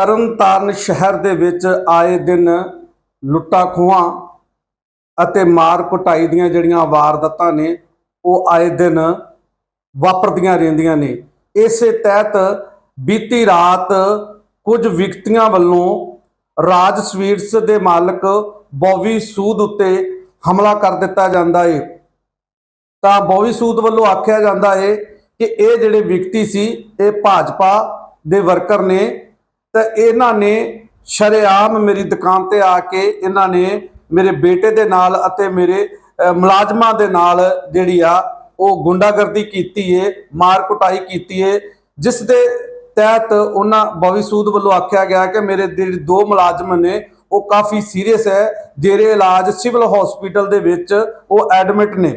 ਤਰਨਤਾਰਨ ਸ਼ਹਿਰ ਦੇ ਵਿੱਚ ਆਏ ਦਿਨ ਲੁੱਟਾਂ ਖੋਹਾਂ ਅਤੇ ਮਾਰ ਕੁਟਾਈ ਦੀਆਂ ਜਿਹੜੀਆਂ ਵਾਰਦਾਤਾਂ ਨੇ, ਉਹ ਆਏ ਦਿਨ ਵਾਪਰਦੀਆਂ ਰਹਿੰਦੀਆਂ ਨੇ। ਇਸੇ ਤਹਿਤ ਬੀਤੀ ਰਾਤ ਕੁਝ ਵਿਅਕਤੀਆਂ ਵੱਲੋਂ ਰਾਜ ਸਵੀਟਸ ਦੇ ਮਾਲਕ ਬੋਵੀ ਸੂਦ ਉੱਤੇ ਹਮਲਾ ਕਰ ਦਿੱਤਾ ਜਾਂਦਾ ਏ। ਤਾਂ ਬੋਵੀ ਸੂਦ ਵੱਲੋਂ ਆਖਿਆ ਜਾਂਦਾ ਏ ਕਿ ਇਹ ਜਿਹੜੇ ਵਿਅਕਤੀ ਸੀ, ਇਹ ਭਾਜਪਾ ਦੇ ਵਰਕਰ ਨੇ ਤਾਂ ਇਹਨਾਂ ਨੇ ਸ਼ਰੇਆਮ ਮੇਰੀ ਦੁਕਾਨ ਤੇ ਆ ਕੇ ਇਹਨਾਂ ਨੇ ਮੇਰੇ ਬੇਟੇ ਦੇ ਨਾਲ ਅਤੇ ਮੇਰੇ ਮੁਲਾਜ਼ਮਾਂ ਦੇ ਨਾਲ ਜਿਹੜੀ ਆ, ਉਹ ਗੁੰਡਾਗਰਦੀ ਕੀਤੀ ਏ, ਮਾਰ ਕੁਟਾਈ ਕੀਤੀ ਏ, ਜਿਸ ਦੇ ਤਹਿਤ ਉਹਨਾਂ ਬਵੀ ਸੂਦ ਵੱਲੋਂ ਆਖਿਆ ਗਿਆ ਕਿ ਮੇਰੇ ਜਿਹੜੇ ਦੋ ਮੁਲਾਜ਼ਮ ਨੇ, ਉਹ ਕਾਫੀ ਸੀਰੀਅਸ ਹੈ, ਜਿਹੜੇ ਇਲਾਜ ਸਿਵਲ ਹਸਪੀਟਲ ਦੇ ਵਿੱਚ ਉਹ ਐਡਮਿਟ ਨੇ।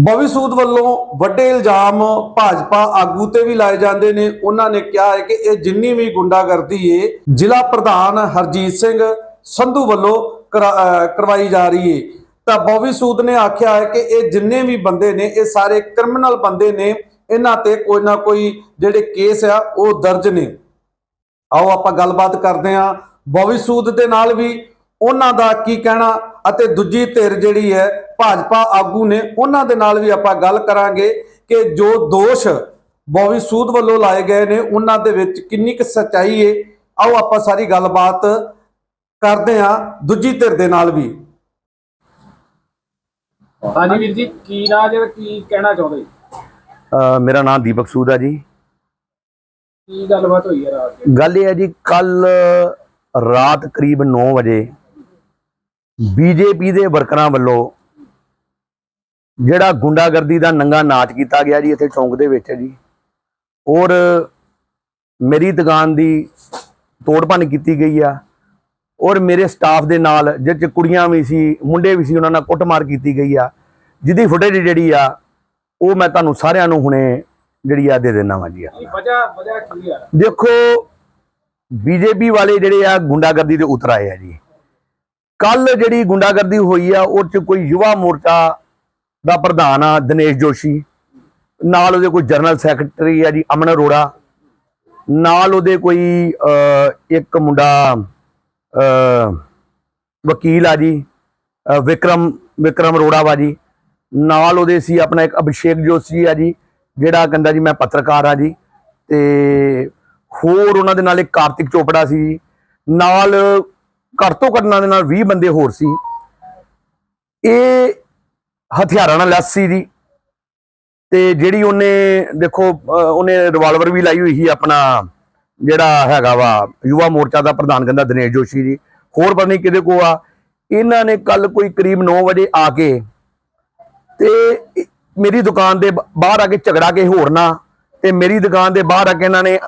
ਬੋਵੀ ਸੂਦ ਵੱਲੋਂ ਵੱਡੇ ਇਲਜ਼ਾਮ ਭਾਜਪਾ ਆਗੂ ਤੇ ਵੀ ਲਾਏ ਜਾਂਦੇ ਨੇ। ਉਹਨਾਂ ਨੇ ਕਿਹਾ ਹੈ ਕਿ ਇਹ ਜਿੰਨੀ ਵੀ ਗੁੰਡਾਗਰਦੀ ਏ, ਜ਼ਿਲ੍ਹਾ ਪ੍ਰਧਾਨ ਹਰਜੀਤ ਸਿੰਘ ਸੰਧੂ ਵੱਲੋਂ ਕਰਾ- ਕਰਵਾਈ ਜਾ ਰਹੀ ਏ। ਤਾਂ ਬੋਵੀ ਸੂਦ ਨੇ ਆਖਿਆ ਹੈ ਕਿ ਇਹ ਜਿੰਨੇ ਵੀ ਬੰਦੇ ਨੇ, ਇਹ ਸਾਰੇ ਕ੍ਰਿਮੀਨਲ ਬੰਦੇ ਨੇ, ਇਹਨਾਂ ਤੇ ਕੋਈ ਨਾ ਕੋਈ ਜਿਹੜੇ ਕੇਸ ਆ, ਉਹ ਦਰਜ ਨੇ। ਆਓ ਆਪਾਂ ਗੱਲਬਾਤ ਕਰਦੇ ਹਾਂ। ਬੋਵੀ ਸੂਦ ਦੇ ਨਾਲ ਵੀ ਉਹਨਾਂ ਦਾ ਕੀ ਕਹਿਣਾ? ਅਤੇ ਦੂਜੀ ਧਿਰ ਜਿਹੜੀ ਹੈ ਭਾਜਪਾ ਆਗੂ ਨੇ ਉਹਨਾਂ ਦੇ ਨਾਲ ਵੀ ਆਪਾਂ ਗੱਲ ਕਰਾਂਗੇ ਕਿ ਜੋ ਦੋਸ਼ ਬੋਵੀ ਸੂਦ ਵੱਲੋਂ ਲਾਏ ਗਏ ਨੇ ਉਹਨਾਂ ਦੇ ਵਿੱਚ ਕਿੰਨੀ ਕੁ ਸੱਚਾਈ ਹੈ ਆਓ ਆਪਾਂ ਸਾਰੀ ਗੱਲਬਾਤ ਕਰਦੇ ਹਾਂ ਦੂਜੀ ਧਿਰ ਦੇ ਨਾਲ ਵੀ। ਹਾਂਜੀ ਵੀਰ ਜੀ ਕੀ ਰਾਜ ਕੀ ਕਹਿਣਾ ਚਾਹੁੰਦੇ? ਅ, ਮੇਰਾ ਨਾਮ ਦੀਪਕ ਸੂਦ ਆ ਜੀ। ਕੀ ਗੱਲਬਾਤ ਹੋਈ ਹੈ ਰਾਤ ਗੱਲ ਇਹ ਹੈ ਜੀ ਕੱਲ ਰਾਤ ਕਰੀਬ 9 ਵਜੇ ਬੀਜੇਪੀ ਦੇ ਵਰਕਰਾਂ ਵੱਲੋਂ ਜਿਹੜਾ ਗੁੰਡਾਗਰਦੀ ਦਾ ਨੰਗਾ ਨਾਚ ਕੀਤਾ ਗਿਆ ਜੀ ਇੱਥੇ ਚੌਂਕ ਦੇ ਵਿੱਚ ਜੀ ਔਰ ਮੇਰੀ ਦੁਕਾਨ ਦੀ ਤੋੜਪੰਨ ਕੀਤੀ ਗਈ ਆ ਔਰ ਮੇਰੇ ਸਟਾਫ ਦੇ ਨਾਲ ਜਿਹ ਕੁੜੀਆਂ ਵੀ ਸੀ ਮੁੰਡੇ ਵੀ ਸੀ ਉਹਨਾਂ ਨਾਲ ਕੁੱਟਮਾਰ ਕੀਤੀ ਗਈ ਆ ਜਿਹਦੀ ਫੁਟੇਜ ਜਿਹੜੀ ਆ ਉਹ ਮੈਂ ਤੁਹਾਨੂੰ ਸਾਰਿਆਂ ਨੂੰ ਹੁਣੇ ਜਿਹੜੀ ਆ ਦੇ ਦੇਣਾ ਵਾ ਜੀ ਵਜ੍ਹਾ ਵਜ੍ਹਾ ਕੀ ਆ? ਦੇਖੋ ਬੀਜੇਪੀ ਵਾਲੇ ਜਿਹੜੇ ਆ ਗੁੰਡਾਗਰਦੀ ਦੇ ਉਤਰ ਆਏ ਆ ਜੀ। ਕੱਲ ਜਿਹੜੀ ਗੁੰਡਾਗਰਦੀ ਹੋਈ ਆ, ਉਹ ਚ ਕੋਈ ਯੁਵਾ ਮੋਰਚਾ ਦਾ ਪ੍ਰਧਾਨ ਆ, ਦਿਨੇਸ਼ ਜੋਸ਼ੀ। ਨਾਲ ਉਹਦੇ ਕੋਈ ਜਨਰਲ ਸੈਕਟਰੀ ਆ ਜੀ, ਅਮਨ ਅਰੋੜਾ। ਨਾਲ ਉਹਦੇ ਕੋਈ ਇੱਕ ਮੁੰਡਾ ਵਕੀਲ ਆ ਜੀ ਵਿਕਰਮ ਵਿਕਰਮ ਅਰੋੜਾ ਵਾ ਜੀ। ਨਾਲ ਉਹਦੇ ਸੀ ਆਪਣਾ ਇੱਕ ਅਭਿਸ਼ੇਕ ਜੋਸ਼ੀ ਆ ਜੀ, ਜਿਹੜਾ ਕਹਿੰਦਾ ਜੀ ਮੈਂ ਪੱਤਰਕਾਰ ਆ ਜੀ। ਤੇ ਹੋਰ ਉਹਨਾਂ ਦੇ ਨਾਲ ਇੱਕ ਕਾਰਤਿਕ ਚੋਪੜਾ ਸੀ ਨਾਲ ਘੱਟ ਤੋਂ ਘੱਟ ਉਹਨਾਂ ਦੇ ਨਾਲ 20 ਬੰਦੇ ਹੋਰ ਸੀ। ਇਹ ਹਥਿਆਰਾਂ ਨਾਲ ਲੈਸ ਸੀ ਜੀ ਤੇ ਜਿਹੜੀ ਉਹਨੇ, ਦੇਖੋ ਉਹਨੇ ਰਿਵਾਲਵਰ ਵੀ ਲਾਈ ਹੋਈ ਸੀ ਆਪਣਾ, ਜਿਹੜਾ ਹੈਗਾ ਵਾ, ਯੁਵਾ ਮੋਰਚਾ ਦਾ ਪ੍ਰਧਾਨ ਕਹਿੰਦਾ ਦਿਨੇਸ਼ ਜੋਸ਼ੀ ਜੀ। ਹੋਰ ਪਤਾ ਨਹੀਂ ਕਿਹਦੇ ਕੋ ਆ। ਇਹਨਾਂ ਨੇ ਕੱਲ ਕੋਈ ਕਰੀਬ 9 ਵਜੇ ਆ ਕੇ ਤੇ ਮੇਰੀ ਦੁਕਾਨ ਦੇ ਬ- ਬਾਹਰ ਆ ਕੇ ਝਗੜਾ ਕੇ ਹੋਰ ਨਾ, ਤੇ ਮੇਰੀ ਦੁਕਾਨ ਦੇ ਬਾਹਰ ਆ ਕੇ ਇਹਨਾਂ ਨੇ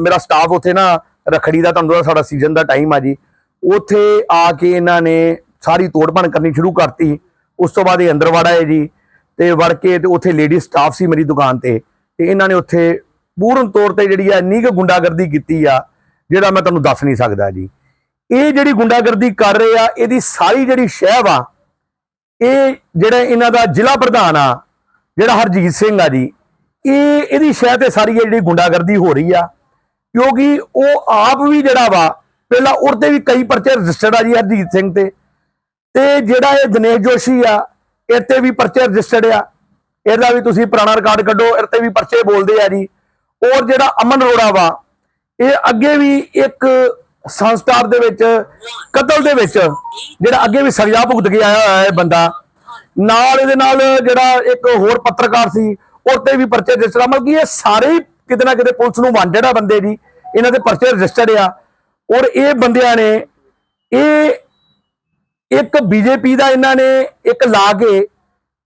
ਮੇਰਾ ਸਟਾਫ ਉੱਥੇ ਨਾ, ਰਖੜੀ ਦਾ, ਤੁਹਾਨੂੰ ਸਾਡਾ ਸੀਜ਼ਨ ਦਾ ਟਾਈਮ ਆ ਜੀ। ਉੱਥੇ ਆ ਕੇ ਇਹਨਾਂ ਨੇ ਸਾਰੀ ਤੋੜਪਣ ਕਰਨੀ ਸ਼ੁਰੂ ਕਰਤੀ। ਉਸ ਤੋਂ ਬਾਅਦ ਇਹ ਅੰਦਰ ਵੜ ਆਏ ਜੀ ਤੇ ਵੜ ਕੇ ਤੇ ਉੱਥੇ ਲੇਡੀ ਸਟਾਫ ਸੀ ਮੇਰੀ ਦੁਕਾਨ ਤੇ। ਤੇ ਇਹਨਾਂ ਨੇ ਉੱਥੇ ਪੂਰਨ ਤੌਰ ਤੇ ਜਿਹੜੀ ਆ ਇੰਨੀ ਕੁ ਗੁੰਡਾਗਰਦੀ ਕੀਤੀ ਆ, ਜਿਹੜਾ ਮੈਂ ਤੁਹਾਨੂੰ ਦੱਸ ਨਹੀਂ ਸਕਦਾ ਜੀ। ਇਹ ਜਿਹੜੀ ਗੁੰਡਾਗਰਦੀ ਕਰ ਰਹੇ ਆ, ਇਹਦੀ ਸਾਰੀ ਜਿਹੜੀ ਸ਼ਹਿ ਵਾ ਇਹ ਜਿਹੜਾ ਇਹਨਾਂ ਦਾ ਜ਼ਿਲ੍ਹਾ ਪ੍ਰਧਾਨ ਆ, ਜਿਹੜਾ ਹਰਜੀਤ ਸਿੰਘ ਆ ਜੀ, ਇਹ ਇਹਦੀ ਸ਼ਹਿ ਤੇ ਸਾਰੀ ਇਹ ਜਿਹੜੀ ਗੁੰਡਾਗਰਦੀ ਹੋ ਰਹੀ ਆ। ਕਿਉਂਕਿ ਉਹ ਆਪ ਵੀ ਜਿਹੜਾ ਵਾ ਪਹਿਲਾਂ ਉਹਦੇ ਵੀ ਕਈ ਪਰਚੇ ਰਜਿਸਟਰਡ ਆ ਜੀ ਹਰਜੀਤ ਸਿੰਘ ਤੇ। ਤੇ ਜਿਹੜਾ ਇਹ ਦਿਨੇਸ਼ ਜੋਸ਼ੀ ਆ ਇਹ ਤੇ ਵੀ ਪਰਚੇ ਰਜਿਸਟਰਡ ਆ। ਇਹਦਾ ਵੀ ਤੁਸੀਂ ਪੁਰਾਣਾ ਰਿਕਾਰਡ ਕੱਢੋ ਇਹ ਤੇ ਵੀ ਪਰਚੇ ਬੋਲਦੇ ਆ ਜੀ। ਔਰ ਜਿਹੜਾ ਅਮਨ ਅਰੋੜਾ ਵਾ, ਇਹ ਅੱਗੇ ਵੀ ਇੱਕ ਸੰਸਕਾਰ ਦੇ ਵਿੱਚ, ਕਤਲ ਦੇ ਵਿੱਚ ਜਿਹੜਾ ਅੱਗੇ ਵੀ ਸਜ਼ਾ ਭੁਗਤ ਕੇ ਆਇਆ ਹੋਇਆ ਹੈ ਬੰਦਾ। ਨਾਲ ਇਹਦੇ ਨਾਲ ਜਿਹੜਾ ਇੱਕ ਹੋਰ ਪੱਤਰਕਾਰ ਸੀ ਉਹ ਤੇ ਵੀ ਪਰਚੇ ਰਜਿਸਟਰ ਮਤਲਬ ਕਿ ਇਹ ਸਾਰੇ ਹੀ ਕਿਤੇ ਨਾ ਕਿਤੇ ਪੁਲਿਸ ਨੂੰ ਵਾਂਟਡ ਆ ਬੰਦੇ ਜੀ ਇਹਨਾਂ ਦੇ ਪਰਚੇ ਰਜਿਸਟਰਡ ਆ। ਔਰ ਇਹ ਬੰਦਿਆਂ ਨੇ, ਇਹ ਇੱਕ ਬੀਜੇਪੀ ਦਾ ਇਹਨਾਂ ਨੇ ਇੱਕ ਲਾ ਕੇ,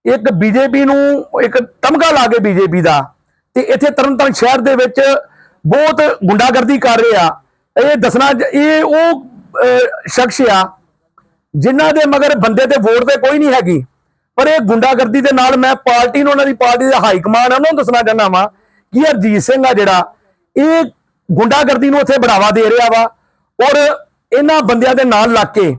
ਇੱਕ ਬੀਜੇਪੀ ਨੂੰ ਇੱਕ ਤਮਗਾ ਲਾ ਕੇ ਬੀਜੇਪੀ ਦਾ। ਤੇ ਇੱਥੇ ਤਰਨਤਾਰਨ ਸ਼ਹਿਰ ਦੇ ਵਿੱਚ ਬਹੁਤ ਗੁੰਡਾਗਰਦੀ ਕਰ ਰਹੇ। ਆ ਇਹ ਦੱਸਣਾ ਇਹ ਉਹ ਸ਼ਖਸ ਆ, ਜਿਨ੍ਹਾਂ ਦੇ ਮਗਰ ਬੰਦੇ ਤੇ ਵੋਟ ਤੇ ਕੋਈ ਨਹੀਂ ਹੈਗੀ। ਪਰ ਇਹ ਗੁੰਡਾਗਰਦੀ ਦੇ ਨਾਲ ਮੈਂ ਪਾਰਟੀ ਨੂੰ, ਉਹਨਾਂ ਦੀ ਪਾਰਟੀ ਦਾ ਹਾਈ ਕਮਾਂਡ ਆ, ਉਹਨਾਂ ਨੂੰ ਦੱਸਣਾ ਚਾਹੁੰਦਾ ਵਾਂ ਕਿ ਹਰਜੀਤ ਸਿੰਘ ਆ ਜਿਹੜਾ, ਇਹ ਗੁੰਡਾਗਰਦੀ ਨੂੰ ਉੱਥੇ ਬੜਾਵਾ ਦੇ ਰਿਹਾ ਵਾ। ਔਰ ਇਹਨਾਂ ਬੰਦਿਆਂ ਦੇ ਨਾਲ ਲੱਗ ਕੇ,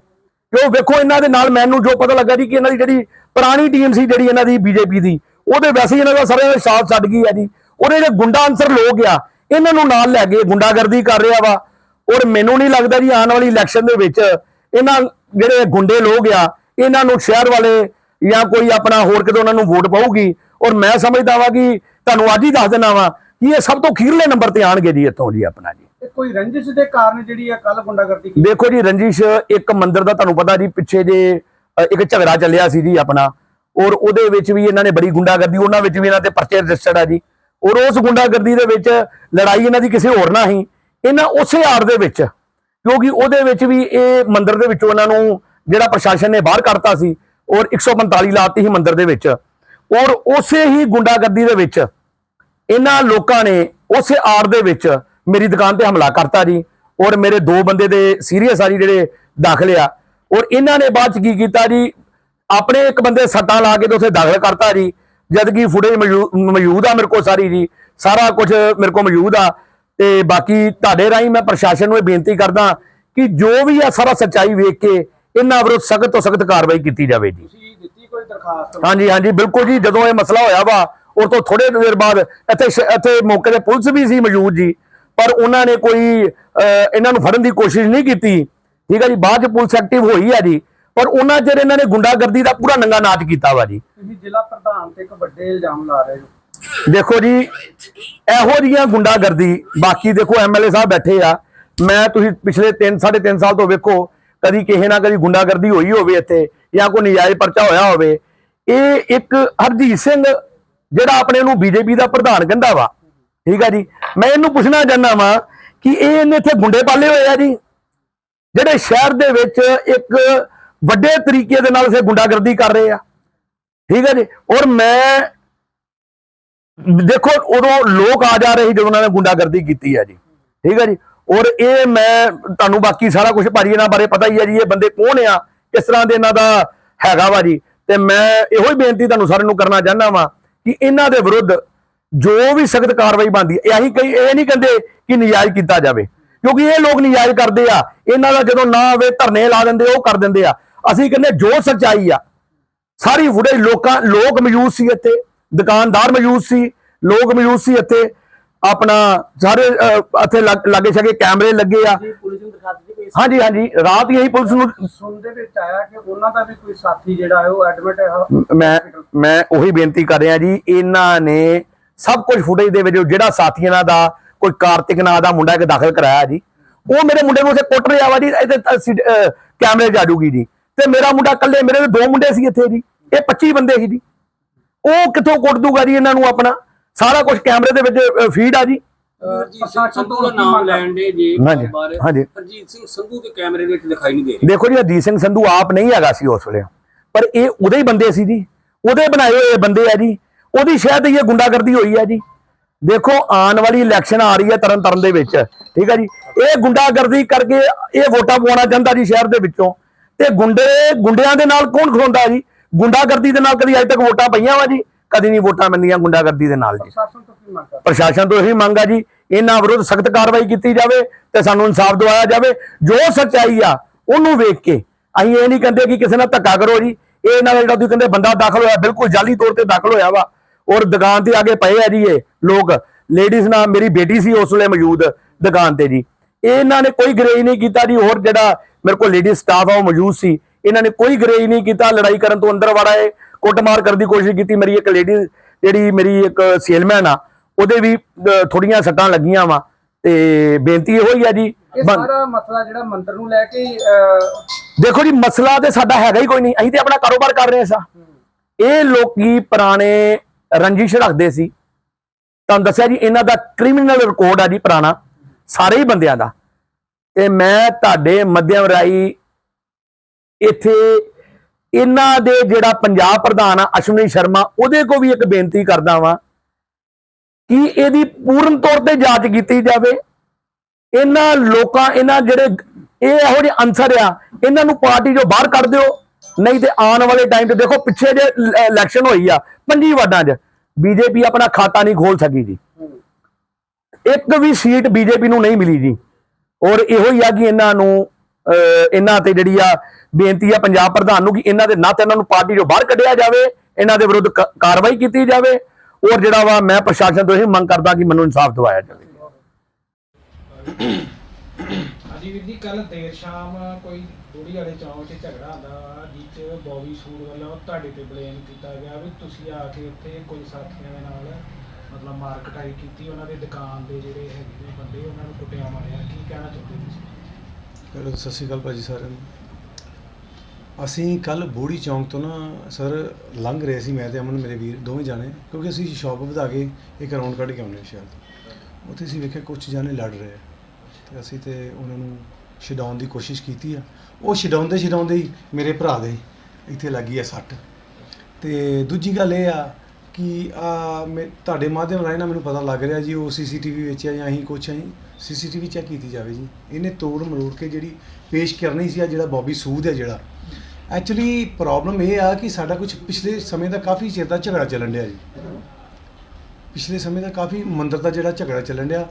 ਕਿਉਂ ਵੇਖੋ ਇਹਨਾਂ ਦੇ ਨਾਲ ਮੈਨੂੰ ਜੋ ਪਤਾ ਲੱਗਾ ਜੀ ਕਿ ਇਹਨਾਂ ਦੀ ਜਿਹੜੀ ਪੁਰਾਣੀ ਟੀਮ ਸੀ ਜਿਹੜੀ ਇਹਨਾਂ ਦੀ ਬੀਜੇਪੀ ਦੀ, ਉਹਦੇ ਵੈਸੇ ਹੀ ਇਹਨਾਂ ਦਾ ਸਾਰਿਆਂ ਦਾ ਸਾਥ ਛੱਡ ਗਈ ਹੈ ਜੀ। ਔਰ ਜਿਹੜੇ ਗੁੰਡਾ ਅੰਸਰ ਲੋਕ ਆ, ਇਹਨਾਂ ਨੂੰ ਨਾਲ ਲੈ ਕੇ ਗੁੰਡਾਗਰਦੀ ਕਰ ਰਿਹਾ ਵਾ। ਔਰ ਮੈਨੂੰ ਨਹੀਂ ਲੱਗਦਾ ਜੀ ਆਉਣ ਵਾਲੀ ਇਲੈਕਸ਼ਨ ਦੇ ਵਿੱਚ ਇਹਨਾਂ ਜਿਹੜੇ ਗੁੰਡੇ ਲੋਕ ਆ, ਇਹਨਾਂ ਨੂੰ ਸ਼ਹਿਰ ਵਾਲੇ ਜਾਂ ਕੋਈ ਆਪਣਾ ਹੋਰ ਕਿਤੇ ਉਹਨਾਂ ਨੂੰ ਵੋਟ ਪਾਊਗੀ। ਔਰ ਮੈਂ ਸਮਝਦਾ ਵਾਂ ਕਿ ਤੁਹਾਨੂੰ ਅੱਜ ਹੀ ਦੱਸ ਦੇਣਾ ਵਾਂ ਕਿ ਇਹ ਸਭ ਤੋਂ ਖੀਰਲੇ ਨੰਬਰ ਤੇ ਆਣਗੇ ਜੀ ਇੱਥੋਂ ਜੀ ਆਪਣਾ ਜੀ। ਇਹ ਕੋਈ ਰੰਜਿਸ਼ ਦੇ ਕਾਰਨ ਜਿਹੜੀ ਆ ਕੱਲ ਗੁੰਡਾਗਰਦੀ ਕੀਤੀ? ਦੇਖੋ ਜੀ, ਰੰਜਿਸ਼ ਇੱਕ ਮੰਦਿਰ ਦਾ ਤੁਹਾਨੂੰ ਪਤਾ ਜੀ, ਪਿੱਛੇ ਜੇ ਇੱਕ ਝਗੜਾ ਚੱਲਿਆ ਸੀ ਜੀ ਆਪਣਾ। ਔਰ ਉਹਦੇ ਵਿੱਚ ਵੀ ਇਹਨਾਂ ਨੇ ਬੜੀ ਗੁੰਡਾਗਰਦੀ, ਉਹਨਾਂ ਵਿੱਚ ਵੀ ਇਹਨਾਂ ਤੇ ਪਰਚੇ ਰਜਿਸਟਰਡ ਆ ਜੀ। ਔਰ ਉਸ ਗੁੰਡਾਗਰਦੀ ਦੇ ਵਿੱਚ ਲੜਾਈ ਇਹਨਾਂ ਦੀ ਕਿਸੇ ਹੋਰ ਨਾਲ ਹੀ ਇਹਨਾਂ ਉਸੇ ਆੜ ਦੇ ਵਿੱਚ, ਕਿਉਂਕਿ ਉਹਦੇ ਵਿੱਚ ਵੀ ਇਹ ਮੰਦਿਰ ਦੇ ਵਿੱਚੋਂ ਇਹਨਾਂ ਨੂੰ ਜਿਹੜਾ ਪ੍ਰਸ਼ਾਸਨ ਨੇ ਬਾਹਰ ਕੱਢਤਾ ਸੀ, ਔਰ 145 ਲਾਤੀ ਸੀ ਮੰਦਿਰ ਦੇ ਵਿੱਚ। ਔਰ ਉਸੇ ਹੀ ਗੁੰਡਾਗਰਦੀ ਦੇ ਵਿੱਚ ਇਹਨਾਂ ਲੋਕਾਂ ਨੇ ਉਸੇ ਆੜ ਦੇ ਵਿੱਚ ਮੇਰੀ ਦੁਕਾਨ ਤੇ ਹਮਲਾ ਕਰਤਾ ਜੀ ਔਰ ਮੇਰੇ ਦੋ ਬੰਦੇ ਦੇ ਸੀਰੀਅਸ ਆ ਜੀ ਜਿਹੜੇ ਦਾਖਲ ਆ। ਔਰ ਇਹਨਾਂ ਨੇ ਬਾਅਦ ਚ ਕੀ ਕੀਤਾ ਜੀ ਆਪਣੇ ਇੱਕ ਬੰਦੇ ਸੱਟਾਂ ਲਾ ਕੇ ਤੇ ਉਥੇ ਦਾਖਲ ਕਰਤਾ ਜੀ। ਜਦ ਕਿ ਫੁਟੇਜ ਮੌਜੂਦ ਆ ਮੇਰੇ ਕੋਲ ਸਾਰੀ ਜੀ ਸਾਰਾ ਕੁਝ ਮੇਰੇ ਕੋਲ ਮੌਜੂਦ ਆ। ਤੇ ਬਾਕੀ ਤੁਹਾਡੇ ਰਾਹੀਂ ਮੈਂ ਪ੍ਰਸ਼ਾਸਨ ਨੂੰ ਇਹ ਬੇਨਤੀ ਕਰਦਾ ਕਿ ਜੋ ਵੀ ਆ ਸਾਰਾ ਸੱਚਾਈ ਵੇਖ ਕੇ ਇਹਨਾਂ ਵਿਰੁੱਧ ਸਖਤ ਤੋਂ ਸਖਤ ਕਾਰਵਾਈ ਕੀਤੀ ਜਾਵੇ ਜੀ। ਤੁਸੀਂ ਦਿੱਤੀ ਕੋਈ ਦਰਖਾਸਤ? ਹਾਂਜੀ ਹਾਂਜੀ ਬਿਲਕੁਲ ਜੀ ਜਦੋਂ ਇਹ ਮਸਲਾ ਹੋਇਆ ਵਾ ਉਸ ਤੋਂ ਥੋੜੇ ਦੇਰ ਬਾਅਦ ਇੱਥੇ ਇੱਥੇ ਮੌਕੇ ਤੇ ਪੁਲਿਸ ਵੀ ਸੀ ਮੌਜੂਦ ਜੀ। ਪਰ ਉਹਨਾਂ ਨੇ ਕੋਈ ਇਹਨਾਂ ਨੂੰ ਫੜਨ ਦੀ ਕੋਸ਼ਿਸ਼ ਨਹੀਂ ਕੀਤੀ। ਠੀਕ ਹੈ ਜੀ ਬਾਅਦ ਚ ਪੁਲਿਸ ਐਕਟਿਵ ਹੋਈ ਆ ਜੀ। ਪਰ ਉਹਨਾਂ ਚਿਰ ਇਹਨਾਂ ਨੇ ਗੁੰਡਾਗਰਦੀ ਦਾ ਪੂਰਾ ਨੰਗਾ ਨਾਚ ਕੀਤਾ ਵਾ ਜੀ। ਤੁਸੀਂ ਜ਼ਿਲ੍ਹਾ ਪ੍ਰਧਾਨ ਤੇ ਇੱਕ ਵੱਡੇ ਇਲਜ਼ਾਮ ਲਾ ਰਹੇ ਹੋ। ਦੇਖੋ ਜੀ ਇਹੋ ਜੀਆਂ ਗੁੰਡਾਗਰਦੀ ਬਾਕੀ ਦੇਖੋ ਐਮਐਲਏ ਸਾਹਿਬ ਬੈਠੇ ਆ। ਮੈਂ ਤੁਸੀਂ ਪਿਛਲੇ 3 3.5 ਸਾਲ ਤੋਂ ਵੇਖੋ ਕਦੀ ਕਿਸੇ ਨਾ ਕਦੀ ਗੁੰਡਾਗਰਦੀ ਹੋਈ ਹੋਵੇ ਇੱਥੇ ਜਾਂ ਕੋਈ ਨਜਾਇਜ਼ ਪਰਚਾ ਹੋਇਆ ਹੋਵੇ। ਇਹ ਇੱਕ ਹਰਜੀਤ ਸਿੰਘ ਜਿਹੜਾ ਆਪਣੇ ਨੂੰ ਬੀਜੇਪੀ ਦਾ ਪ੍ਰਧਾਨ ਕਹਿੰਦਾ ਵਾ। ਠੀਕ ਆ ਜੀ? ਮੈਂ ਇਹਨੂੰ ਪੁੱਛਣਾ ਚਾਹੁੰਦਾ ਵਾਂ ਕਿ ਇਹ ਇਹਨੇ ਇੱਥੇ ਗੁੰਡੇ ਪਾਲੇ ਹੋਏ ਆ ਜੀ? ਜਿਹੜੇ ਸ਼ਹਿਰ ਦੇ ਵਿੱਚ ਇੱਕ ਵੱਡੇ ਤਰੀਕੇ ਦੇ ਨਾਲ ਇਸੇ ਗੁੰਡਾਗਰਦੀ ਕਰ ਰਹੇ ਆ। ਠੀਕ ਹੈ ਜੀ? ਔਰ ਮੈਂ ਦੇਖੋ, ਉਦੋਂ ਲੋਕ ਆ ਜਾ ਰਹੇ ਸੀ ਜਦੋਂ ਉਹਨਾਂ ਨੇ ਗੁੰਡਾਗਰਦੀ ਕੀਤੀ ਹੈ ਜੀ। ਠੀਕ ਹੈ ਜੀ? ਔਰ ਇਹ ਮੈਂ ਤੁਹਾਨੂੰ ਬਾਕੀ ਸਾਰਾ ਕੁਝ ਭਾਜੀ ਇਹਨਾਂ ਬਾਰੇ ਪਤਾ ਹੀ ਹੈ ਜੀ, ਇਹ ਬੰਦੇ ਕੌਣ ਆ? ਕਿਸ ਤਰ੍ਹਾਂ ਦੇ ਇਹਨਾਂ ਦਾ ਹੈਗਾ ਵਾ ਜੀ? ਤੇ ਮੈਂ ਇਹੋ ਹੀ ਬੇਨਤੀ ਤੁਹਾਨੂੰ ਸਾਰਿਆਂ ਨੂੰ ਕਰਨਾ ਚਾਹੁੰਦਾ ਵਾਂ ਕਿ ਇਹਨਾਂ ਦੇ ਵਿਰੁੱਧ ਜੋ ਵੀ ਸਖਤ ਕਾਰਵਾਈ ਬਣਦੀ ਹੈ ਇਹੀ ਕਈ ਇਹ ਨਹੀਂ ਕਹਿੰਦੇ ਕਿ ਨਜਾਇਜ਼ ਕੀਤਾ ਜਾਵੇ। ਕਿਉਂਕਿ ਇਹ ਲੋਕ ਨਜਾਇਜ਼ ਕਰਦੇ ਆ। ਇਹਨਾਂ ਦਾ ਜਦੋਂ ਨਾ ਆਵੇ ਧਰਨੇ ਲਾ ਦਿੰਦੇ ਉਹ ਕਰ ਦਿੰਦੇ ਆ। ਅਸੀਂ ਕਹਿੰਦੇ ਜੋ ਸੱਚਾਈ ਆ ਸਾਰੀ ਫੁਟੇਜ ਲੋਕਾਂ ਲੋਕ ਮੌਜੂਦ ਸੀ ਇੱਥੇ ਦੁਕਾਨਦਾਰ ਮੌਜੂਦ ਸੀ ਲੋਕ ਮੌਜੂਦ ਸੀ ਇੱਥੇ। ਆਪਣਾ ਸਾਰੇ ਇੱਥੇ ਲੱਗ- ਛਾਗੇ ਕੈਮਰੇ ਲੱਗੇ ਆ। ਹਾਂਜੀ ਹਾਂਜੀ ਰਾਤ ਹੀ ਪੁਲਿਸ ਨੂੰ ਸੁਣ ਦੇ ਵਿੱਚ ਆਇਆ ਕਿ ਉਹਨਾਂ ਦਾ ਵੀ ਕੋਈ ਸਾਥੀ ਜਿਹੜਾ ਹੈ ਉਹ ਐਡਮਿਟ ਹੈ। ਮੈਂ ਮੈਂ ਉਹੀ ਬੇਨਤੀ ਕਰ ਰਿਹਾ ਜੀ ਇਹਨਾਂ ਨੇ ਸਭ ਕੁਝ ਫੁਟੇਜ ਦੇ ਵਿੱਚ ਜਿਹੜਾ ਸਾਥੀ ਇਹਨਾਂ ਦਾ ਕੋਈ ਕਾਰਤਿਕ ਨਾਂ ਦਾ ਮੁੰਡਾ ਇੱਕ ਦਾਖਲ ਕਰਾਇਆ ਜੀ ਉਹ ਮੇਰੇ ਮੁੰਡੇ ਨੂੰ ਉੱਥੇ ਕੁੱਟ ਰਿਹਾ ਵਾ ਜੀ ਇਹਦੇ ਕੈਮਰੇ 'ਚ ਆ ਜੀ। ਤੇ ਮੇਰਾ ਮੁੰਡਾ ਇਕੱਲੇ ਮੇਰੇ ਦੇ ਦੋ ਮੁੰਡੇ ਸੀ ਇੱਥੇ ਜੀ ਇਹ 25 ਬੰਦੇ ਸੀ ਜੀ। ਉਹ ਕਿੱਥੋਂ ਕੁੱਟ ਦੂਗਾ ਜੀ ਇਹਨਾਂ ਨੂੰ ਆਪਣਾ? ਸਾਰਾ ਕੁਝ ਕੈਮਰੇ ਦੇ ਵਿੱਚ ਫੀਡ ਆ ਜੀ। ਹਰਜੀਤ ਸਿੰਘ ਸੰਧੂ ਦਾ ਨਾਮ ਲੈਣ ਦੇ ਜੇ ਹਾਂਜੀ। ਹਰਜੀਤ ਸਿੰਘ ਸੰਧੂ ਦੇ ਕੈਮਰੇ ਵਿੱਚ ਦਿਖਾਈ ਨਹੀਂ ਦੇ ਰਹੇ। ਦੇਖੋ ਜੀ ਹਰਜੀਤ ਸਿੰਘ ਸੰਧੂ ਆਪ ਨਹੀਂ ਹੈਗਾ ਸੀ ਉਸ ਵੇਲੇ। ਪਰ ਇਹ ਉਹਦੇ ਹੀ ਬੰਦੇ ਸੀ ਜੀ। ਉਹਦੇ ਬਣਾਏ ਹੋਏ ਬੰਦੇ ਆ ਜੀ। ਉਹਦੀ ਸ਼ਾਇਦ ਇਹ ਗੁੰਡਾਗਰਦੀ ਹੋਈ ਹੈ ਜੀ। ਦੇਖੋ ਆਉਣ ਵਾਲੀ ਇਲੈਕਸ਼ਨ ਆ ਰਹੀ ਹੈ ਤਰਨ ਤਾਰਨ ਦੇ ਵਿੱਚ ਠੀਕ ਹੈ ਜੀ। ਇਹ ਗੁੰਡਾਗਰਦੀ ਕਰਕੇ ਇਹ ਵੋਟਾਂ ਪਵਾਉਣਾ ਚਾਹੁੰਦਾ ਜੀ ਸ਼ਹਿਰ ਦੇ ਵਿੱਚੋਂ। ਤੇ ਗੁੰਡੇ ਗੁੰਡਿਆਂ ਦੇ ਨਾਲ ਕੌਣ ਖਲੋਂਦਾ ਜੀ? ਗੁੰਡਾਗਰਦੀ ਦੇ ਨਾਲ ਕਦੀ ਅੱਜ ਤੱਕ ਵੋਟਾਂ ਪਈਆਂ ਵਾ ਜੀ? ਕਦੀ ਨਹੀਂ ਵੋਟਾਂ ਮਿਲਦੀਆਂ ਗੁੰਡਾਗਰਦੀ ਦੇ ਨਾਲ ਜੀ। ਪ੍ਰਸ਼ਾਸਨ ਤੋਂ ਇਹੀ ਮੰਗ ਆ ਜੀ ਇਹਨਾਂ ਵਿਰੁੱਧ ਸਖਤ ਕਾਰਵਾਈ ਕੀਤੀ ਜਾਵੇ ਤੇ ਸਾਨੂੰ ਇਨਸਾਫ ਦਿਵਾਇਆ ਜਾਵੇ। ਜੋ ਸੱਚਾਈ ਆ ਉਹਨੂੰ ਵੇਖ ਕੇ ਅਸੀਂ ਇਹ ਨਹੀਂ ਕਹਿੰਦੇ ਕਿ ਕਿਸੇ ਨਾਲ ਧੱਕਾ ਕਰੋ ਜੀ। ਇਹ ਦਾ ਜਿਹੜਾ ਤੁਸੀਂ ਕਹਿੰਦੇ ਬੰਦਾ ਦਾਖਲ ਹੋਇਆ ਬਿਲਕੁਲ ਜਾਲੀ ਤੌਰ ਤੇ ਦਾਖਲ ਹੋਇਆ ਵਾ। ਔਰ ਦੁਕਾਨ ਤੇ ਆ ਕੇ ਪਏ ਆ ਜੀ ਇਹ ਲੋਕ। ਲੇਡੀਜ਼ ਨਾਲ ਮੇਰੀ ਬੇਟੀ ਸੀ ਉਸ ਵੇਲੇ ਮੌਜੂਦ ਦੁਕਾਨ ਤੇ ਜੀ। ਇਹਨਾਂ ਨੇ ਕੋਈ ਗਰੇਜ ਨਹੀਂ ਕੀਤਾ ਜੀ ਹੋਰ ਜਿਹੜਾ ਮੇਰੇ ਕੋਲ ਲੇਡੀ ਸਟਾਫ ਆ ਉਹ ਮੌਜੂਦ ਸੀ। ਇਹਨਾਂ ਨੇ ਕੋਈ ਗਰੇਜ ਨਹੀਂ ਕੀਤਾ ਲੜਾਈ ਕਰਨ ਤੋਂ ਅੰਦਰ ਵੜਾ ਇਹ ਕੁੱਟਮਾਰ ਕਰਨ ਦੀ ਕੋਸ਼ਿਸ਼ ਕੀਤੀ। ਮੇਰੀ ਇੱਕ ਲੇਡੀ ਜਿਹੜੀ ਮੇਰੀ ਇੱਕ ਸੇਲਮੈਨ ਆ ਉਹਦੇ ਵੀ ਥੋੜੀਆਂ ਸੱਟਾਂ ਲੱਗੀਆਂ ਵਾ। ਤੇ ਬੇਨਤੀ ਇਹੋ ਹੀ ਆ ਜੀ ਇਹ ਸਾਰਾ ਮਸਲਾ ਜਿਹੜਾ ਮੰਦਰ ਨੂੰ ਲੈ ਕੇ ਦੇਖੋ ਜੀ ਮਸਲਾ ਤੇ ਸਾਡਾ ਹੈਗਾ ਹੀ ਕੋਈ ਨਹੀਂ। ਅਸੀਂ ਤੇ ਆਪਣਾ ਕਾਰੋਬਾਰ ਕਰ ਰਹੇ ਸਾਂ। ਇਹ ਲੋਕੀ ਪੁਰਾਣੇ ਰੰਜਿਸ਼ ਰੱਖਦੇ ਸੀ। ਤੁਹਾਨੂੰ ਦੱਸਿਆ ਜੀ, ਇਹਨਾਂ ਦਾ ਕ੍ਰਿਮੀਨਲ ਰਿਕਾਰਡ ਆ ਜੀ ਪੁਰਾਣਾ, ਸਾਰੇ ਹੀ ਬੰਦਿਆਂ ਦਾ। ਤੇ ਮੈਂ ਤੁਹਾਡੇ ਮੱਧਿਅਮ ਰਾਈ ਇੱਥੇ ਇਹਨਾਂ ਦੇ ਜਿਹੜਾ ਪੰਜਾਬ ਪ੍ਰਧਾਨ ਆ, ਅਸ਼ਵਨੀ ਸ਼ਰਮਾ, ਉਹਦੇ ਕੋ ਵੀ ਇੱਕ ਬੇਨਤੀ ਕਰਦਾ ਵਾਂ ਕਿ ਇਹਦੀ ਪੂਰਨ ਤੌਰ ਤੇ ਜਾਂਚ ਕੀਤੀ ਜਾਵੇ। ਇਹਨਾਂ ਲੋਕਾਂ, ਇਹਨਾਂ ਜਿਹੜੇ ਇਹ ਇਹੋ ਜਿਹੇ ਅਨਸਰ ਆ, ਇਹਨਾਂ ਨੂੰ ਪਾਰਟੀ ਜੋ ਬਾਹਰ ਕੱਢ ਦਿਓ। ਨਹੀਂ ਤੇ ਆਉਣ ਵਾਲੇ ਟਾਈਮ ਤੇ ਦੇਖੋ, ਪਿੱਛੇ ਜੇ ਇਲੈਕਸ਼ਨ ਹੋਈ ਆ ਪੰਜੀ ਵਾਰਡਾਂ 'ਚ। ਬੀਜੇਪੀ ਆਪਣਾ ਖਾਤਾ ਨਹੀਂ ਖੋਲ ਸਕੀ ਜੀ। ਇੱਕ ਵੀ ਸੀਟ ਬੀਜੇਪੀ ਨੂੰ ਨਹੀਂ ਮਿਲੀ ਜੀ। ਔਰ ਇਹੋ ਹੀ ਆ ਕਿ ਇਹਨਾਂ ਨੂੰ ਇਹਨਾਂ ਤੇ ਜਿਹੜੀ ਆ ਬੇਨਤੀ ਆ ਪੰਜਾਬ ਪ੍ਰਧਾਨ ਨੂੰ ਕਿ ਇਹਨਾਂ ਦੇ ਨਾ ਤੇ ਇਹਨਾਂ ਨੂੰ ਪਾਰਟੀ ਚੋਂ ਬਾਹਰ ਕੱਢਿਆ ਜਾਵੇ, ਇਹਨਾਂ ਦੇ ਵਿਰੁੱਧ ਕਾਰਵਾਈ ਕੀਤੀ ਜਾਵੇ। ਔਰ ਜਿਹੜਾ ਵਾ ਮੈਂ ਪ੍ਰਸ਼ਾਸਨ ਤੋਂ ਇਹ ਮੰਗ ਕਰਦਾ ਕਿ ਮੈਨੂੰ ਇਨਸਾਫ ਦਿਵਾਇਆ ਜਾਵੇ। ਹਾਂਜੀ ਵੀਰ ਜੀ ਕੱਲ ਦੇਰ ਸ਼ਾਮ ਕੋਈ ਬੁੜੀ ਵਾਲੇ ਚੌਂਕ 'ਚ ਝਗੜਾ ਹੁੰਦਾ ਜਿਸ 'ਚ ਬੌਬੀ ਸੂਰ ਵੱਲੋਂ ਤੁਹਾਡੇ ਤੇ ਬਲੇਮ ਕੀਤਾ ਗਿਆ ਵੀ ਤੁਸੀਂ ਆ ਕੇ ਉੱਥੇ ਕੋਈ ਸਾਥੀਆਂ ਦੇ ਨਾਲ ਮਤਲਬ ਮਾਰ ਕਟਾਈ ਕੀਤੀ, ਉਹਨਾਂ ਦੇ ਦੁਕਾਨ ਦੇ ਜਿਹੜੇ ਹੈਗੇ ਨੇ ਬੰਦੇ, ਉਹਨਾਂ ਨੂੰ ਕੁੱਟਿਆ ਮਾਰਿਆ, ਕੀ ਕਹਿਣਾ ਚਾਹੁੰਦੇ ਤੁਸੀਂ? ਹੈਲੋ, ਸਤਿ ਸ਼੍ਰੀ ਅਕਾਲ ਭਾਜੀ ਸਾਰਿਆਂ ਨੂੰ। ਅਸੀਂ ਕੱਲ ਬੋੜੀ ਚੌਂਕ ਤੋਂ ਨਾ ਸਰ ਲੰਘ ਰਹੇ ਸੀ, ਮੈਂ ਤੇ ਅਮਨ, ਮੇਰੇ ਵੀਰ ਦੋਵੇਂ ਜਾਣੇ, ਕਿਉਂਕਿ ਅਸੀਂ ਸ਼ਾਪ ਵਧਾ ਕੇ ਇੱਕ ਰਾਉਂਡ ਕੱਢ ਕੇ ਆਉਂਦੇ ਹਾਂ ਸ਼ਾਇਦ ਉੱਥੇ ਅਸੀਂ ਵੇਖਿਆ ਕੁਝ ਜਾਣੇ ਲੜ ਰਹੇ ਆ। ਤੇ ਅਸੀਂ ਤੇ ਉਹਨਾਂ ਨੂੰ ਛਡਾਉਣ ਦੀ ਕੋਸ਼ਿਸ਼ ਕੀਤੀ ਆ। ਉਹ ਛਡਾਉਂਦੇ ਛਡਾਉਂਦੇ ਹੀ ਮੇਰੇ ਭਰਾ ਦੇ ਇੱਥੇ ਲੱਗੀ ਆ ਸੱਟ। ਤੇ ਦੂਜੀ ਗੱਲ ਇਹ ਆ ਕਿ ਆ ਤੁਹਾਡੇ ਮਾਧਿਅਮ ਰਾਹੀਂ ਨਾ ਮੈਨੂੰ ਪਤਾ ਲੱਗ ਰਿਹਾ ਜੀ, ਉਹ ਸੀਸੀਟੀਵੀ ਵਿੱਚ ਆ ਜਾਂ ਅਸੀਂ ਕੁਛ ਅਸੀਂ ਸੀਸੀਟੀਵੀ ਚੈੱਕ ਕੀਤੀ ਜਾਵੇ ਜੀ। ਇਹਨੇ ਤੋੜ ਮਰੋੜ ਕੇ ਜਿਹੜੀ ਪੇਸ਼ ਕਰਨੀ ਸੀ ਆ, ਜਿਹੜਾ ਬੌਬੀ ਸੂਦ ਹੈ ਜਿਹੜਾ। ਐਕਚੁਅਲੀ ਪ੍ਰੋਬਲਮ ਇਹ ਆ ਕਿ ਸਾਡਾ ਕੁਝ ਪਿਛਲੇ ਸਮੇਂ ਦਾ ਕਾਫੀ ਚਿਰ ਦਾ ਝਗੜਾ ਚੱਲਣ ਡਿਆ ਜੀ। ਪਿਛਲੇ ਸਮੇਂ ਦਾ ਕਾਫੀ ਮੰਦਰ ਦਾ ਜਿਹੜਾ ਝਗੜਾ ਚੱਲਣ ਡਿਆ,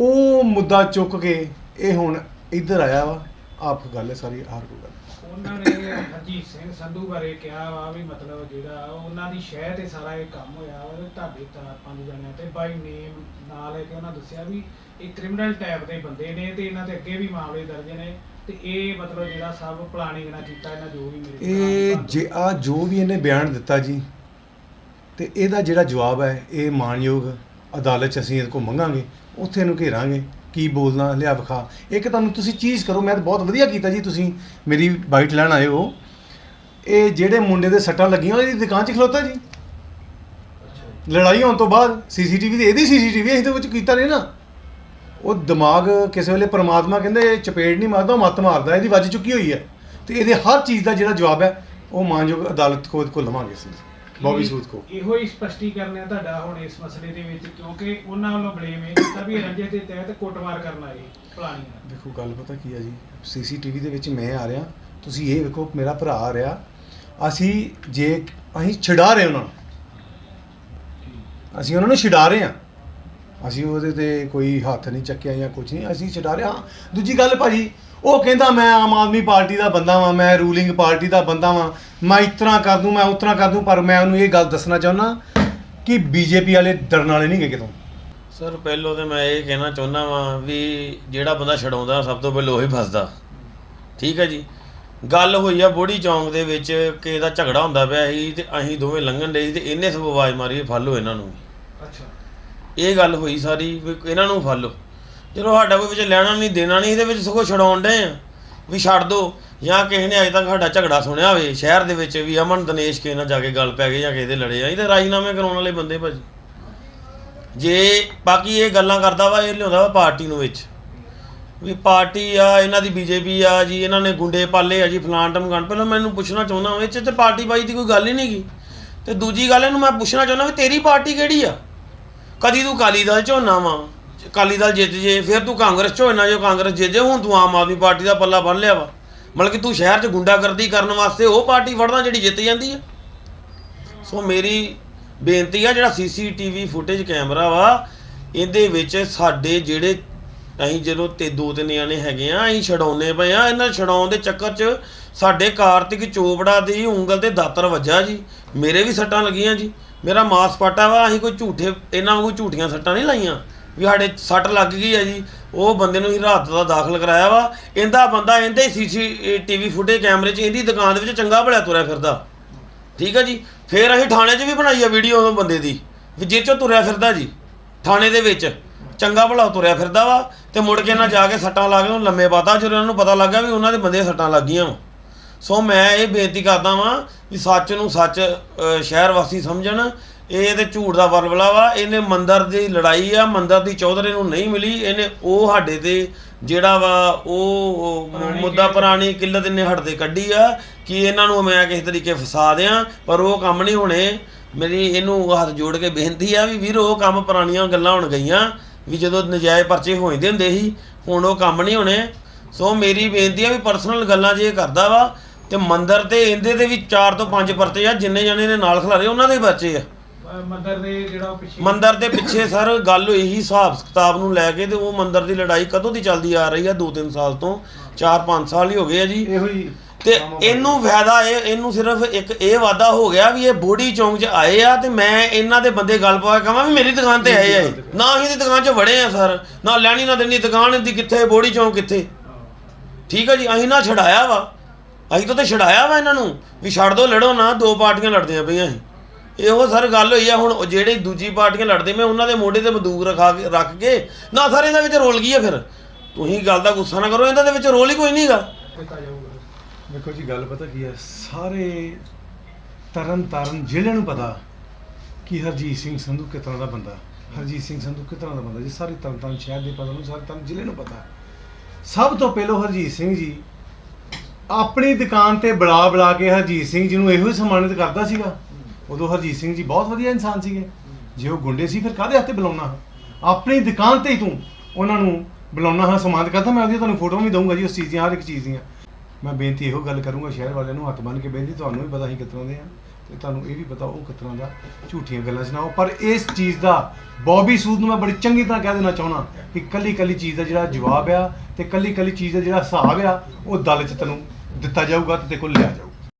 ਉਹ ਮੁੱਦਾ ਚੁੱਕ ਕੇ ਇਹ ਹੁਣ ਇੱਧਰ ਆਇਆ ਵਾ ਆਪ ਗੱਲ ਹੈ ਸਾਰੀ ਹਾਰ ਕੋ ਗੱਲ ਉਹਨਾਂ ਨੇ ਹਰਜੀਤ ਸਿੰਘ ਸੰਧੂ ਬਾਰੇ ਕਿਹਾ ਵਾ ਵੀ ਮਤਲਬ ਜਿਹੜਾ ਉਹਨਾਂ ਦੀ ਸ਼ਹਿ ਤੇ ਸਾਰਾ ਇਹ ਕੰਮ ਹੋਇਆ ਤੇ ਤੁਹਾਡੇ ਤਾਂ ਪੰਜ ਜਣਿਆਂ ਤੇ ਬਾਈ ਨੇਮ ਨਾਲ ਲੈ ਕੇ ਉਹਨਾਂ ਦੱਸਿਆ ਵੀ ਇਹ ਕ੍ਰਿਮੀਨਲ ਟਾਈਪ ਦੇ ਬੰਦੇ ਨੇ ਤੇ ਇਹਨਾਂ ਦੇ ਅੱਗੇ ਵੀ ਮਾਮਲੇ ਦਰਜ ਨੇ ਤੇ ਇਹ ਮਤਲਬ ਜਿਹੜਾ ਸਭ ਪਲਾਨਿੰਗ ਨਾਲ ਕੀਤਾ ਇਹਨਾਂ ਜੋ ਵੀ ਮੇਰੇ ਇਹ ਜੇ ਆ ਜੋ ਵੀ ਇਹਨੇ ਬਿਆਨ ਦਿੱਤਾ ਜੀ ਤੇ ਇਹਦਾ ਜਿਹੜਾ ਜਵਾਬ ਹੈ ਇਹ ਮਾਨਯੋਗ ਅਦਾਲਤ 'ਚ ਅਸੀਂ ਇਹਦੇ ਕੋਲ ਮੰਗਾਂਗੇ ਉੱਥੇ ਇਹਨੂੰ ਘੇਰਾਂਗੇ। ਕੀ ਬੋਲਣਾ, ਲਿਆ ਵਿਖਾ। ਇੱਕ ਤੁਹਾਨੂੰ ਤੁਸੀਂ ਚੀਜ਼ ਕਰੋ, ਮੈਂ ਤਾਂ ਬਹੁਤ ਵਧੀਆ ਕੀਤਾ ਜੀ ਤੁਸੀਂ ਮੇਰੀ ਬਾਈਟ ਲੈਣ ਆਏ ਹੋ। ਇਹ ਜਿਹੜੇ ਮੁੰਡੇ ਦੇ ਸੱਟਾਂ ਲੱਗੀਆਂ, ਉਹਦੀ ਦੁਕਾਨ 'ਚ ਖਲੋਤਾ ਜੀ। ਲੜਾਈ ਹੋਣ ਤੋਂ ਬਾਅਦ ਸੀਸੀਟੀਵੀ ਤੇ ਇਹਦੀ ਸੀਸੀਟੀਵੀ ਅਸੀਂ ਤਾਂ ਵਿੱਚ ਕੀਤਾ ਨਹੀਂ ਨਾ। ਉਹ ਦਿਮਾਗ ਕਿਸੇ ਵੇਲੇ ਪਰਮਾਤਮਾ ਕਹਿੰਦੇ ਚਪੇੜ ਨਹੀਂ ਮਾਰਦਾ, ਉਹ ਮੱਤ ਮਾਰਦਾ, ਇਹਦੀ ਵੱਜ ਚੁੱਕੀ ਹੋਈ ਹੈ। ਤੇ ਇਹਦੇ ਹਰ ਚੀਜ਼ ਦਾ ਜਿਹੜਾ ਜਵਾਬ ਹੈ, ਉਹ ਮਾਨਯੋਗ ਅਦਾਲਤ ਕੋਲ ਕੋਲ ਲਵਾਂਗੇ ਅਸੀਂ। ਬੌਬੀ ਸੂਦ ਕੋ ਇਹੋ ਹੀ ਸਪਸ਼ਟੀਕਰਨ ਹੈ ਤੁਹਾਡਾ ਹੁਣ ਇਸ ਮਸਲੇ ਦੇ ਵਿੱਚ ਕਿਉਂਕਿ ਉਹਨਾਂ ਵੱਲੋਂ ਬਲੇਮ ਇਹ ਕੀਤਾ ਵੀ ਇਹ ਰੰਜੇ ਦੇ ਤਹਿਤ ਕੁੱਟਮਾਰ ਕਰਨ ਆਏ ਪਲਾਨਿੰਗ ਨਾਲ ਦੇਖੋ ਗੱਲ ਪਤਾ ਕੀ ਹੈ ਜੀ? ਸੀਸੀਟੀਵੀ ਦੇ ਵਿੱਚ ਮੈਂ ਆ ਰਿਹਾ ਤੁਸੀਂ ਇਹ ਵੇਖੋ ਮੇਰਾ ਭਰਾ ਆ ਰਿਹਾ। ਅਸੀਂ ਜੇ ਅਸੀਂ ਛਡਾ ਰਹੇ ਉਹਨਾਂ ਨੂੰ। ਅਸੀਂ ਉਹਨਾਂ ਨੂੰ ਛਡਾ ਰਹੇ ਹਾਂ। ਅਸੀਂ ਉਹਦੇ ਤੇ ਕੋਈ ਹੱਥ ਨਹੀਂ ਚੱਕਿਆ ਜਾਂ ਕੁਝ ਨਹੀਂ ਅਸੀਂ ਛਡਾ ਰਹੇ ਹਾਂ। ਦੂਜੀ ਗੱਲ ਭਾਜੀ ਉਹ ਕਹਿੰਦਾ ਮੈਂ ਆਮ ਆਦਮੀ ਪਾਰਟੀ ਦਾ ਬੰਦਾ ਵਾਂ ਮੈਂ ਰੂਲਿੰਗ ਪਾਰਟੀ ਦਾ ਬੰਦਾ ਵਾਂ। ਮੈਂ ਇਸ ਤਰ੍ਹਾਂ ਕਰ ਦੂੰ ਮੈਂ ਉਸ ਤਰ੍ਹਾਂ ਕਰ ਦੂੰ ਪਰ ਮੈਂ ਉਹਨੂੰ ਇਹ ਗੱਲ ਦੱਸਣਾ ਚਾਹੁੰਦਾ ਕਿ ਬੀਜੇਪੀ ਵਾਲੇ ਡਰਨ ਵਾਲੇ ਨਹੀਂ ਗਏ ਕਿਤੋਂ। ਸਰ ਪਹਿਲੋਂ ਤੇ ਮੈਂ ਇਹ ਕਹਿਣਾ ਚਾਹੁੰਦਾ ਵਾਂ ਵੀ ਜਿਹੜਾ ਬੰਦਾ ਛਡਾਉਂਦਾ ਸਭ ਤੋਂ ਪਹਿਲਾਂ ਉਹੀ ਫਸਦਾ। ਠੀਕ ਹੈ ਜੀ? ਗੱਲ ਹੋਈ ਆ ਬੋੜੀ ਚੌਂਕ ਦੇ ਵਿੱਚ ਕਿ ਇਹਦਾ ਝਗੜਾ ਹੁੰਦਾ ਪਿਆ ਸੀ ਤੇ ਅਸੀਂ ਦੋਵੇਂ ਲੰਘਣ ਦੇ ਤੇ ਇਹਨੇ ਸਭ ਆਵਾਜ਼ ਮਾਰੀ ਫੜ ਲਓ ਇਹਨਾਂ ਨੂੰ। ਅੱਛਾ। ਇਹ ਗੱਲ ਹੋਈ ਸਾਰੀ ਵੀ ਇਹਨਾਂ ਨੂੰ ਫੜ ਲਓ। ਚਲੋ ਸਾਡਾ ਕੋਈ ਵਿੱਚ ਲੈਣਾ ਨਹੀਂ, ਦੇਣਾ ਨਹੀਂ, ਇਹਦੇ ਵਿੱਚ ਸਗੋਂ ਛਡਾਉਣ ਡਏ ਆ। ਵੀ ਛੱਡ ਦੋ, ਜਾਂ ਕਿਸੇ ਨੇ ਅਜੇ ਤੱਕ ਸਾਡਾ ਝਗੜਾ ਸੁਣਿਆ ਹੋਵੇ, ਸ਼ਹਿਰ ਦੇ ਵਿੱਚ ਵੀ ਅਮਨ ਦਨੇਸ਼ ਕੇ ਨਾਲ ਜਾ ਕੇ ਗੱਲ ਪੈ ਗਈ ਜਾਂ ਕਿਸੇ ਦੇ ਲੜੇ ਆ ਇਹ ਤਾਂ ਰਾਜੀਨਾਮੇ ਕਰਾਉਣ ਵਾਲੇ ਬੰਦੇ ਭਾਜੀ। ਜੇ ਬਾਕੀ ਇਹ ਗੱਲਾਂ ਕਰਦਾ ਵਾ, ਇਹ ਲਿਆਉਂਦਾ ਵਾ ਪਾਰਟੀ ਨੂੰ ਵਿੱਚ। ਵੀ ਪਾਰਟੀ ਆ, ਇਹਨਾਂ ਦੀ ਬੀਜੇਪੀ ਆ ਜੀ, ਇਹਨਾਂ ਨੇ ਗੁੰਡੇ ਪਾਲੇ ਆ ਜੀ ਫਲਾਨ ਟਮਗਣ ਪਹਿਲਾਂ ਮੈਨੂੰ ਪੁੱਛਣਾ ਚਾਹੁੰਦਾ ਹਾਂ ਇਹ 'ਚ ਤੇ ਪਾਰਟੀ ਬਾਈ ਦੀ ਕੋਈ ਗੱਲ ਹੀ ਨਹੀਂਗੀ। ਤੇ ਦੂਜੀ ਗੱਲ ਇਹਨੂੰ ਮੈਂ ਪੁੱਛਣਾ ਚਾਹੁੰਦਾ ਵੀ ਤੇਰੀ ਪਾਰਟੀ ਕਿਹੜੀ ਆ? ਕਦੀ ਤੂੰ ਕਾਲੀ ਦਲ ਝੋਨਾ ਵਾ। ਅਕਾਲੀ ਦਲ ਜਿੱਤ ਜੇ, ਫਿਰ ਤੂੰ ਕਾਂਗਰਸ ਚੋਂ ਇੰਨਾ ਜੋ ਕਾਂਗਰਸ ਜਿੱਤ ਜੇ, ਹੁਣ ਤੂੰ ਆਮ ਆਦਮੀ ਪਾਰਟੀ ਦਾ ਪੱਲਾ ਬੰਨ ਲਿਆ ਵਾ। ਮਤਲਬ ਕਿ ਤੂੰ ਸ਼ਹਿਰ 'ਚ ਗੁੰਡਾਗਰਦੀ ਕਰਨ ਵਾਸਤੇ ਉਹ ਪਾਰਟੀ ਫੜਦਾ ਜਿਹੜੀ ਜਿੱਤ ਜਾਂਦੀ ਹੈ ਸੋ ਮੇਰੀ ਬੇਨਤੀ ਆ, ਜਿਹੜਾ ਸੀਸੀਟੀਵੀ ਫੁਟੇਜ ਕੈਮਰਾ ਵਾ, ਇਹਦੇ ਵਿੱਚ ਸਾਡੇ ਜਿਹੜੇ ਅਸੀਂ ਜਦੋਂ ਤੇ ਦੋ ਤਿੰਨ ਜਾਣੇ ਹੈਗੇ ਆ, ਅਸੀਂ ਛਡਾਉਨੇ ਪਏ ਆ। ਇਹਨਾਂ ਛਡਾਉਣ ਦੇ ਚੱਕਰ 'ਚ ਸਾਡੇ ਕਾਰਤਿਕ ਚੋਪੜਾ ਦੀ ਉਂਗਲ ਤੇ ਦਾਤਰ ਵੱਜਾ ਜੀ। ਮੇਰੇ ਵੀ ਸੱਟਾਂ ਲੱਗੀਆਂ ਜੀ। ਮੇਰਾ ਮਾਸ ਪਾਟਾ ਵਾ, ਅਸੀਂ ਕੋਈ ਝੂਠੇ, ਇਹਨਾਂ ਵਾਂਗੂ ਝੂਠੀਆਂ ਸੱਟਾਂ ਨਹੀਂ ਲਾਈਆਂ। ਵੀ ਸਾਡੇ ਸੱਟ ਲੱਗ ਗਈ ਹੈ ਜੀ, ਉਹ ਬੰਦੇ ਨੂੰ ਹੀ ਰਾਤ ਦਾ ਦਾਖਲ ਕਰਾਇਆ ਵਾ। ਇਹਦਾ ਬੰਦਾ ਇਹਦੇ ਸੀਸੀਟੀਵੀ ਫੁਟੇਜ ਕੈਮਰੇ 'ਚ, ਇਹਦੀ ਦੁਕਾਨ ਦੇ ਵਿੱਚ ਚੰਗਾ ਭਲਿਆ ਤੁਰਿਆ ਫਿਰਦਾ। ਠੀਕ ਹੈ ਜੀ? ਫਿਰ ਅਸੀਂ ਥਾਣੇ 'ਚ ਵੀ ਬਣਾਈ ਆ ਵੀਡੀਓ ਉਹ ਬੰਦੇ ਦੀ, ਵੀ ਜਿਹ 'ਚੋਂ ਤੁਰਿਆ ਫਿਰਦਾ ਜੀ, ਥਾਣੇ ਦੇ ਵਿੱਚ। ਚੰਗਾ ਭਲਾ ਤੁਰਿਆ ਫਿਰਦਾ ਵਾ, ਤੇ ਮੁੜ ਕੇ ਨਾ ਜਾ ਕੇ ਸੱਟਾਂ ਲਾ ਕੇ ਉਹਨੂੰ ਲੰਮੇ ਬਾਤਾਂ ਜਦੋਂ ਉਹਨਾਂ ਨੂੰ ਪਤਾ ਲੱਗਾ ਵੀ ਉਹਨਾਂ ਦੇ ਬੰਦੇ ਸੱਟਾਂ ਲੱਗੀਆਂ ਵਾ। ਸੋ ਮੈਂ ਇਹ ਬੇਨਤੀ ਕਰਦਾ ਵਾਂ ਵੀ ਸੱਚ ਨੂੰ ਸੱਚ ਸ਼ਹਿਰ ਵਾਸੀ ਸਮਝਣ ਇਹ ਤੇ ਝੂਠ ਦਾ ਵਰਵਲਾ ਵਾ ਇਹਨੇ ਮੰਦਰ ਦੀ ਲੜਾਈ ਆ ਮੰਦਰ ਦੀ ਚੌਧਰੇ ਨੂੰ ਨਹੀਂ ਮਿਲੀ ਇਹਨੇ ਉਹ ਸਾਡੇ ਤੇ ਜਿਹੜਾ ਵਾ ਉਹ ਮੁੱਦਾ ਪੁਰਾਣੀ ਕਿੱਲਤ ਇਹਨੇ ਹੱਟ ਤੇ ਕੱਢੀ ਆ ਕਿ ਇਹਨਾਂ ਨੂੰ ਮੈਂ ਕਿਸੇ ਤਰੀਕੇ ਫਸਾ ਦਿਆਂ ਪਰ ਉਹ ਕੰਮ ਨਹੀਂ ਹੋਣੇ। ਮੇਰੀ ਇਹਨੂੰ ਹੱਥ ਜੋੜ ਕੇ ਬੇਨਤੀ ਆ ਵੀ ਵੀਰ ਉਹ ਕੰਮ ਪੁਰਾਣੀਆਂ ਗੱਲਾਂ ਹੁਣ ਗਈਆਂ ਵੀ ਜਦੋਂ ਨਜਾਇਜ਼ ਪਰਚੇ ਹੋ ਜਾਂਦੇ ਹੁੰਦੇ ਸੀ ਹੁਣ ਉਹ ਕੰਮ ਨਹੀਂ ਹੋਣੇ। ਸੋ ਮੇਰੀ ਬੇਨਤੀ ਆ ਵੀ ਪਰਸਨਲ ਗੱਲਾਂ ਜੇ ਕਰਦਾ ਵਾ ਤੇ ਮੰਦਰ ਤੇ ਇਹਦੇ ਦੇ ਵੀ 4 ਤੋਂ 5 ਪਰਚੇ ਆ ਜਿੰਨੇ ਜਣੇ ਨੇ ਨਾਲ ਖਿਲਾਰੇ ਉਹਨਾਂ ਦੇ ਬੱਚੇ ਆ। ਮੰਦਰ ਦੇ ਜਿਹੜਾ ਪਿੱਛੇ ਮੰਦਰ ਦੇ ਪਿੱਛੇ ਸਰ ਗੱਲ ਹੋਈ ਸੀ ਹਿਸਾਬ ਕਿਤਾਬ ਨੂੰ ਲੈ ਕੇ ਤੇ ਉਹ ਮੰਦਰ ਦੀ ਲੜਾਈ ਕਦੋਂ ਦੀ ਚੱਲਦੀ ਆ ਰਹੀ ਆ? 2-3 ਸਾਲ ਤੋਂ 4-5 ਸਾਲ ਹੀ ਹੋ ਗਏ ਆ ਜੀ। ਇਹੋ ਹੀ ਤੇ ਇਹਨੂੰ ਫਾਇਦਾ ਇਹ ਇਹਨੂੰ ਸਿਰਫ ਇੱਕ ਇਹ ਵਾਦਾ ਹੋ ਗਿਆ ਵੀ ਇਹ ਬੋੜੀ ਚੌਂਕ 'ਚ ਆਏ ਆ ਤੇ ਮੈਂ ਇਹਨਾਂ ਦੇ ਬੰਦੇ ਗੱਲ ਪਾ ਕੇ ਕਹਾਂ ਵੀ ਮੇਰੀ ਦੁਕਾਨ ਤੇ ਆਏ ਆ ਇਹ। ਨਾ ਅਸੀਂ ਦੀ ਦੁਕਾਨ 'ਚ ਵੜੇ ਆ ਸਰ ਨਾ ਲੈਣੀ ਨਾ ਦੇਣੀ ਦੁਕਾਨ ਦੀ ਕਿੱਥੇ ਬੋੜੀ ਚੌਂਕ ਕਿੱਥੇ? ਠੀਕ ਆ ਜੀ ਅਸੀਂ ਨਾ ਛਡਾਇਆ ਵਾ। ਅਸੀਂ ਤਾਂ ਤੇ ਛਡਾਇਆ ਵਾ ਇਹਨਾਂ ਨੂੰ ਵੀ ਛੱਡ ਦੋ ਲੜੋ ਨਾ ਦੋ ਪਾਰਟੀਆਂ ਲੜਦੀਆਂ ਪਈਆਂ ਸੀ। ਇਹੋ ਸਰ ਗੱਲ ਹੋਈ ਆ, ਹੁਣ ਉਹ ਜਿਹੜੇ ਦੂਜੀ ਪਾਰਟੀਆਂ ਲੜਦੇ, ਮੈਂ ਉਹਨਾਂ ਦੇ ਮੋਢੇ ਤੇ ਬੰਦੂਕ ਰਖਾ ਕੇ, ਰੱਖ ਕੇ, ਨਾ ਸਰ ਇਹਨਾਂ ਵਿੱਚ ਰੋਲ ਗਈ ਆ ਫਿਰ? ਤੁਸੀਂ ਗੱਲ ਦਾ ਗੁੱਸਾ ਨਾ ਕਰੋ, ਇਹਨਾਂ ਦੇ ਵਿੱਚ ਰੋਲ ਹੀ ਕੋਈ ਨਹੀਂਗਾ ਦਿੱਤਾ ਜਾਊਗਾ। ਜੀ, ਗੱਲ ਪਤਾ ਕੀ ਹੈ ਸਾਰੇ ਤਰਨ ਤਾਰਨ ਜ਼ਿਲ੍ਹੇ ਨੂੰ ਪਤਾ ਕਿ ਹਰਜੀਤ ਸਿੰਘ ਸੰਧੂ ਕਿਸ ਤਰ੍ਹਾਂ ਦਾ ਬੰਦਾ, ਹਰਜੀਤ ਸਿੰਘ ਸੰਧੂ ਕਿਸ ਤਰ੍ਹਾਂ ਦਾ ਬੰਦਾ, ਜੀ ਸਾਰੇ ਤਰਨ ਤਾਰਨ ਸ਼ਹਿਰ ਦੇ ਪਤਾ ਨੂੰ ਸਾਰੇ ਤਰਨ ਜ਼ਿਲ੍ਹੇ ਨੂੰ ਪਤਾ। ਸਭ ਤੋਂ ਪਹਿਲਾਂ ਹਰਜੀਤ ਸਿੰਘ ਜੀ, ਆਪਣੀ ਦੁਕਾਨ ਤੇ ਬੁਲਾ ਬੁਲਾ ਕੇ ਹਰਜੀਤ ਸਿੰਘ ਜੀ ਨੂੰ ਇਹੋ ਹੀ ਸਨਮਾਨਿਤ ਕਰਦਾ ਸੀਗਾ। ਉਦੋਂ ਹਰਜੀਤ ਸਿੰਘ ਜੀ ਬਹੁਤ ਵਧੀਆ ਇਨਸਾਨ ਸੀਗੇ। ਜੇ ਉਹ ਗੁੰਡੇ ਸੀ, ਫਿਰ ਕਾਹਦੇ ਹੱਥੇ ਬੁਲਾਉਣਾ? ਆਪਣੀ ਦੁਕਾਨ ਤੇ ਹੀ ਤੂੰ ਉਹਨਾਂ ਨੂੰ ਬੁਲਾਉਣਾ ਹਾਂ ਸਨਮਾਨਿਤ ਕਰਦਾ, ਮੈਂ ਉਹਦੀ ਤੁਹਾਨੂੰ ਫੋਟੋਆਂ ਵੀ ਦਊਂਗਾ ਜੀ, ਉਸ ਚੀਜ਼ ਦੀਆਂ, ਹਰ ਇੱਕ ਚੀਜ਼ ਦੀਆਂ। ਮੈਂ ਬੇਨਤੀ ਇਹੋ ਗੱਲ ਕਰੂੰਗਾ, ਸ਼ਹਿਰ ਵਾਲਿਆਂ ਨੂੰ ਹੱਥ ਬੰਨ੍ਹ ਕੇ ਬੇਨਤੀ, ਤੁਹਾਨੂੰ ਵੀ ਪਤਾ ਹੀ ਕਿਤਨਾ ਦੇ ਆ ਤੇ ਤੁਹਾਨੂੰ ਇਹ ਵੀ ਪਤਾ ਉਹ ਕਿਤਨਾ ਦਾ ਝੂਠੀਆਂ ਗੱਲਾਂ ਸੁਣਾਓ। ਪਰ ਇਸ ਚੀਜ਼ ਦਾ ਬੌਬੀ ਸੂਦ ਨੂੰ ਮੈਂ ਬੜੀ ਚੰਗੀ ਤਰ੍ਹਾਂ ਕਹਿ ਦੇਣਾ ਚਾਹੁੰਦਾ ਕਿ ਕੱਲੀ ਕੱਲੀ ਚੀਜ਼ ਦਾ ਜਿਹੜਾ ਜਵਾਬ ਆ ਤੇ ਕੱਲੀ ਕੱਲੀ ਚੀਜ਼ ਦਾ ਜਿਹੜਾ ਹਿਸਾਬ ਆ, ਉਹ ਦਲ 'ਚ ਤੈਨੂੰ ਦਿੱਤਾ ਜਾਊਗਾ ਤੇ ਤੇ ਕੋਲ ਲਿਆ ਜਾਊਗਾ।